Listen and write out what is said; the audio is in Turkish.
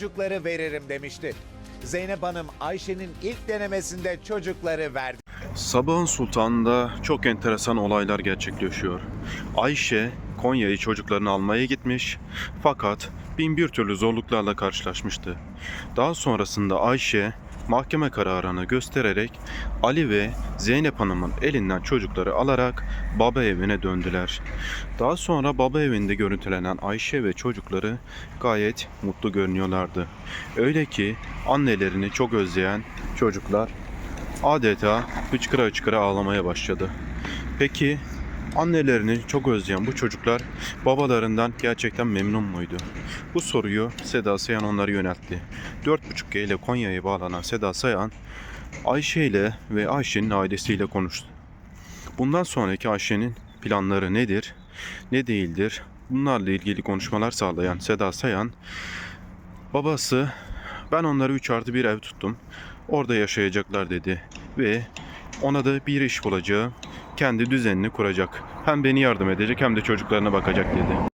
çocukları veririm demişti. Zeynep Hanım Ayşe'nin ilk denemesinde çocukları verdi. Sabahın Sultan'da çok enteresan olaylar gerçekleşiyor. Ayşe Konya'yı çocuklarını almaya gitmiş fakat bin bir türlü zorluklarla karşılaşmıştı. Daha sonrasında Ayşe mahkeme kararını göstererek Ali ve Zeynep Hanım'ın elinden çocukları alarak baba evine döndüler. Daha sonra baba evinde görüntülenen Ayşe ve çocukları gayet mutlu görünüyorlardı. Öyle ki annelerini çok özleyen çocuklar adeta hıçkıra hıçkıra ağlamaya başladı. Peki annelerini çok özleyen bu çocuklar babalarından gerçekten memnun muydu? Bu soruyu Seda Sayan onlara yöneltti. 4.5G ile Konya'ya bağlanan Seda Sayan Ayşe ile ve Ayşe'nin ailesiyle konuştu. Bundan sonraki Ayşe'nin planları nedir, ne değildir? Bunlarla ilgili konuşmalar sağlayan Seda Sayan, babası ben onları 3 artı bir ev tuttum. Orada yaşayacaklar dedi. Ve ona da bir iş bulacağım. Kendi düzenini kuracak. Hem beni yardım edecek hem de çocuklarına bakacak dedi.